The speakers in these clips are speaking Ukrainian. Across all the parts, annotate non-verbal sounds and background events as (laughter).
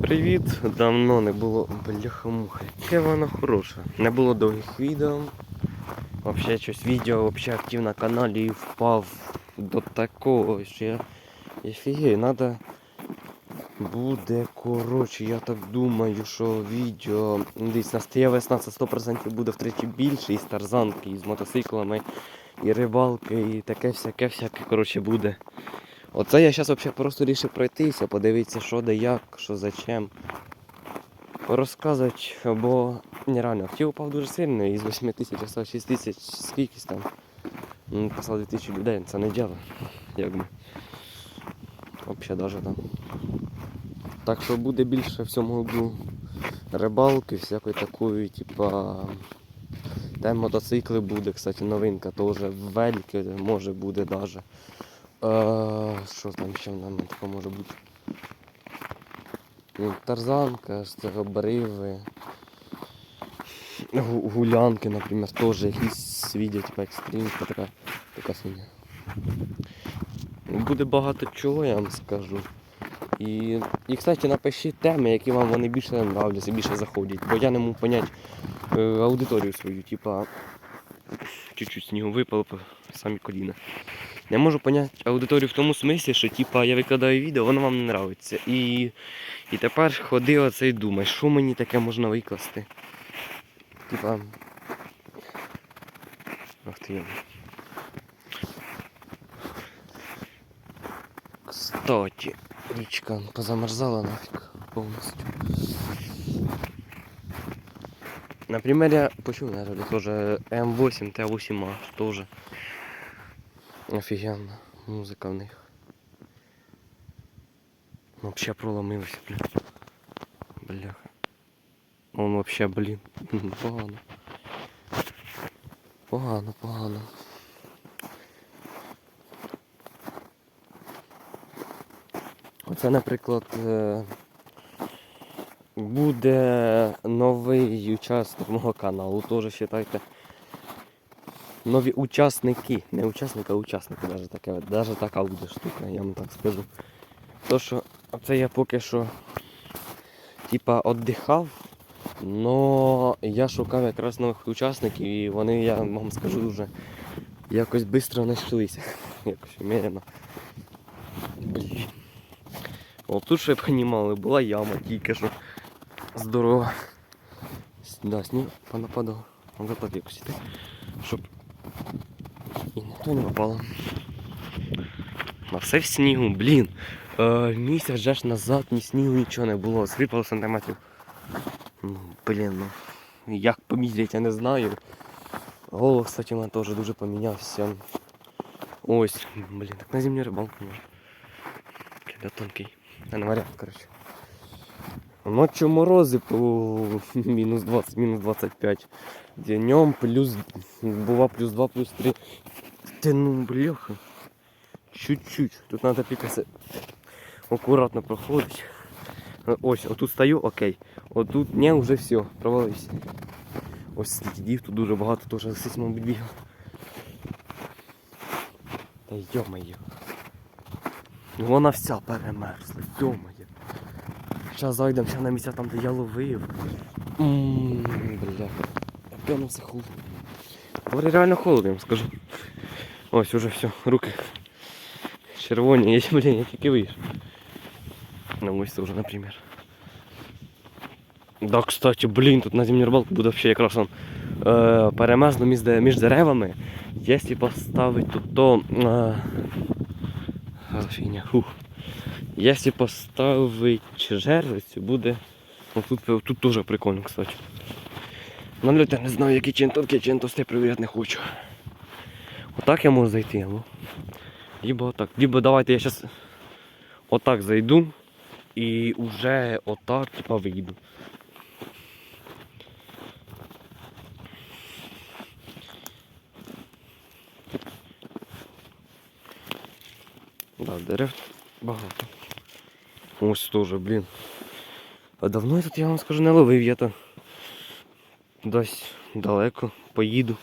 Привіт! Давно не було бляха-муха. Яке воно хороше. Не було довгих відео. Взагалі щось відео взагалі актив на каналі і впав до такого, що я. Офігей, треба буде коротше, я так думаю, що відео десь настає весна, це 100% буде втричі більше, і з тарзанки, і з мотоциклами, і рибалки, і таке всяке всяке коротше буде. Оце я зараз взагалі просто рішив пройтися, подивитися, що де як, що зачем. Розказувати, бо нереально, хотів упав дуже сильно, і з 8 тисяч став 6 тисяч, скількись там. Ну, Послав 2 тисячі людей, це не діло. Якби. Взагалі навіть там. Так що буде більше в цьому году рибалки, всякої такої, типа. Та мотоцикли буде, кстати, новинка теж. Вельки може буде навіть. Що там ще в мене таке може бути? Ну, Тарзанка, ж це обриви. Гу- Гулянки, наприклад, теж якісь відео, типа екстрімка, така, така свиня. Буде багато чого, я вам скажу. І, і кстати, напишіть теми, які вам вони більше нравляться, більше заходять. Бо я не можу поняти е, аудиторію свою, типа чуть-чуть снігу випало по самі коліна. Я можу поняти аудиторію в тому смислі, що типа я викладаю відео, воно вам не нравиться. І, і тепер ходи оце і думай, що мені таке можна викласти. Типа. Ах ти. Кстати, річка позамерзала нафиг повністю. Например, я почему наверное, тоже М8, Т8А тоже. Офігенна музика в них. Вообще проломилася, бля. Бляха. Он вообще, блін. (laughs) Погано. Погано, погано. Оце, наприклад, е, буде новий учасник мого каналу, теж вважайте. Нові учасники, не учасники, а учасники, навіть таке, навіть така буде штука, я вам так скажу. То що це я поки що типа віддихав, но я шукав якраз нових учасників і вони, я вам скажу, вже якось швидко знайшлися. (laughs) Якось умерено. Блін. О, тут, щоб понімали, була яма тільки що здорова. Да, сніг понападав. Треба так якось іти, щоб і ніхто не попало. На все в снігу, блін. Е, місяць же ж назад ні снігу нічого не було, сипало сантиметрів. Ну, блін, ну. Як поміряти, я не знаю. Голос, кстати, у мене теж дуже помінявся. Ось, блін, так на зимню рибалку можна. Кида тонкий. А на варіант, коротше. Ночью морози по мінус 20, мінус 25. Днем плюс, бува плюс 2, плюс 3. Ти ну бляха. Чуть-чуть. Тут треба тільки акуратно проходить. Ось, отут стою, окей. Отут ні, вже все, провалився. Ось дів, тут дуже багато теж лисиць, бігав. Та йо-моє. Вона вся перемерзла, йо-моє. Зараз зайдемо ще на місця там, де я ловив. Ммм, бля. Яке все холодно. Говорить, реально холодно, я вам скажу. Ось уже все, руки червоні, я, блін, я тільки вийшов. Ну ось це вже, наприклад. Да, кстати, блін, тут на зимню рибалку буде взагалі якраз он, е, перемезно між, між деревами. Якщо поставити тут то. Е, фігня, фух. Якщо поставити жерлицю, буде. Ну, тут, тут теж прикольно, кстати. Ну, люди, не знаю, який чин тонкий, чин товстий, перевіряти не хочу. Отак я можу зайти, або. Либо отак. Либо давайте я зараз отак зайду і вже отак типа вийду. Да, дерев багато. Ось теж, блін. А давно я тут, я вам скажу, не ловив я то. Десь далеко поїду.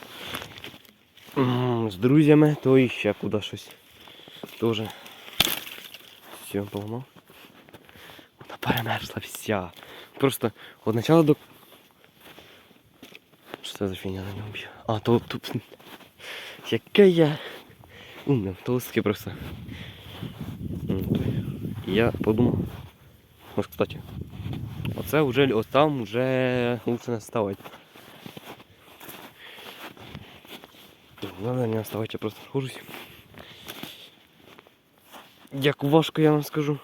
З друзями, то і ще куди щось. Тоже. Все, погнав. Вона перемерзла вся. Просто від начала до. Що це за фігня на ньому б'є? А, то тут. Яке я. Умне, толстки просто. І Я подумав. Ось, кстати. Оце вже ось там вже лучше не ставити. Надо не оставать, я просто нахожусь. Як важко я вам скажу.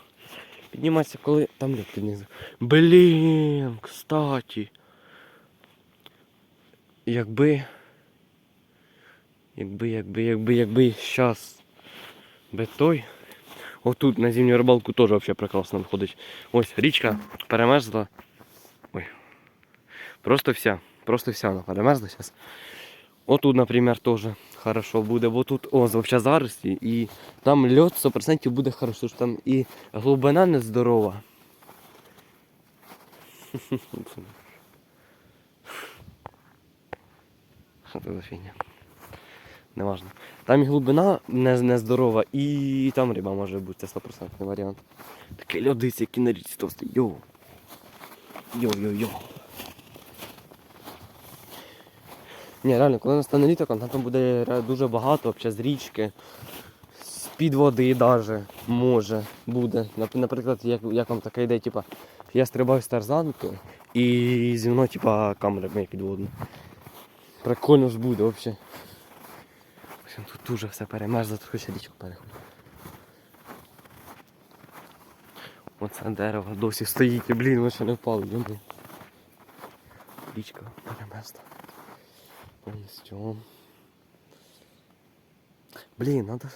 Підніматися, коли там лід під низу. Блін, кстати. Якби. Якби, якби, якби, якби щас. Би той. Отут на зимню рибалку теж взагалі прекрасно виходить. Ось річка перемерзла. Ой. Просто вся. Просто вся вона перемерзла зараз. Отут, наприклад, теж хорошо буде, бо тут о, взагалі зарості, і там льот 100% буде хорошо, що там і глибина нездорова. (laughs) Що це за фігня? Неважно. Там і глибина не, нездорова, і там риба може бути, це 100% варіант. Такий льодиць, який на річці товстий. Йоу. Йоу-йоу-йоу. Ні, реально, коли настане літо, контенту буде дуже багато, з річки, з-під води даже, може, буде. Наприклад, як, як вам така ідея, типа, я стрибаю з тарзанки і зі мною, типа, камера моя підводна. Прикольно ж буде взагалі. Общем, тут дуже все перемерзло, тут хоче річку переходить. Оце дерево досі стоїть, блін, воно ще не впало, йому. Річка перемерзла. Повністю. Блін, надо.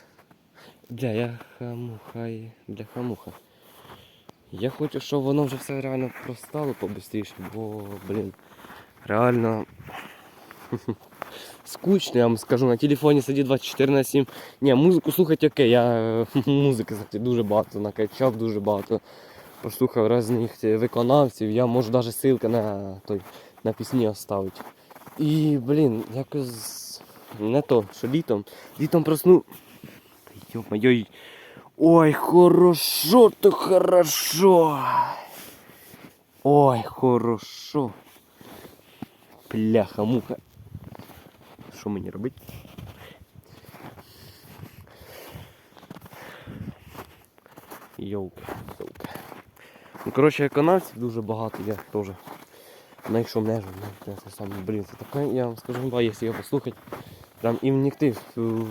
Бля, я хамуха і... Бля, хамуха. Я хочу, щоб воно вже все реально простало побистріше, бо, блін, реально (laughs) скучно, я вам скажу, на телефоні сидіть 24 на 7. Ні, музику слухати окей, я (laughs) е, музики кстати, дуже багато накачав, дуже багато. Послухав різних виконавців, я можу навіть ссылки на той на пісні оставити. І, блін, якось не то, що літом. Літом просну. Йо-моє. Ой, хорошо, то хорошо. Ой, хорошо. Пляха, муха. Що мені робити? Йолки, йолки. Ну, коротше, виконавців дуже багато, я теж знайшов не не те саме, блін, це таке, я вам скажу, ба, якщо його послухати, прям і вникти в цю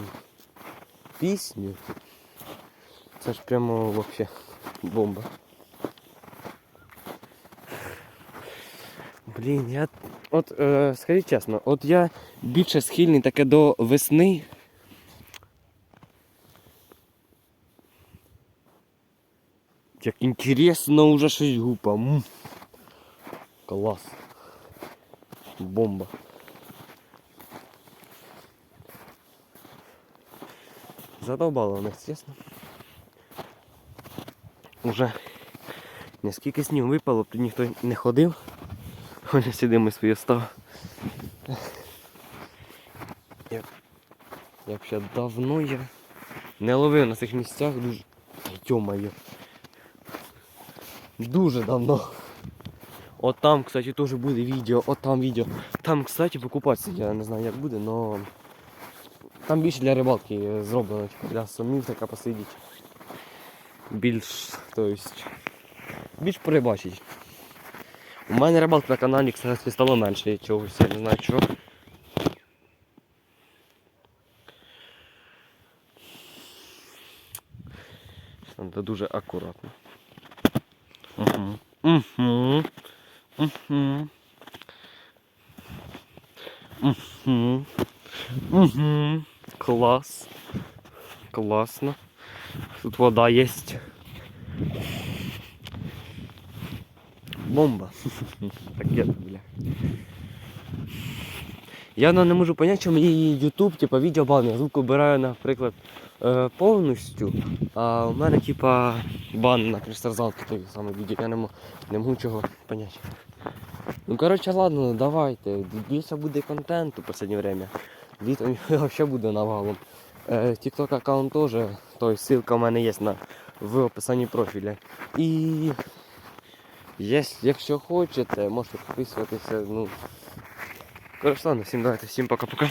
пісню, це ж прямо вообще бомба. Блін, я. От е, скажіть чесно, от я більше схильний таке до весни. Як інтересно уже щось гупа. М. Клас. Бомба. Задовбало них, чесно. Уже наскільки снігу випало, тут ніхто не ходив. Вони сидимо своє став. Я, я ще давно я не ловив на цих місцях дуже. Йо-моє. Дуже давно. От там, кстати, теж буде відео, от там відео. Там, кстати, покупатися, я не знаю як буде, но там більше для рибалки зроблено, типу, для сумів така посидіть. Більш, то більш порибачить. У мене рибалок на каналі, кстати, стало менше чогось, я не знаю чого. Треба дуже акуратно. Угу. Угу. Угу. Угу. Угу. Клас. Класно. Тут вода есть. Бомба. Ракета, бля. Я ну, не можу зрозуміти, чому мені YouTube, типа, відео бан. Я звук обираю, наприклад, е, повністю. А у мене, типа, бан на Крістарзалки той саме відео. Я не можу, не можу чого поняти. Ну коротше, ладно, давайте. Більше буде контенту в останнє время. Літом взагалі буде навалом. Е, TikTok аккаунт теж, ссылка у мене є на, в описанні профіля. І Є, якщо хочете, можете підписуватися. Ну. Коротше, ладно, всім давайте, всім пока-пока.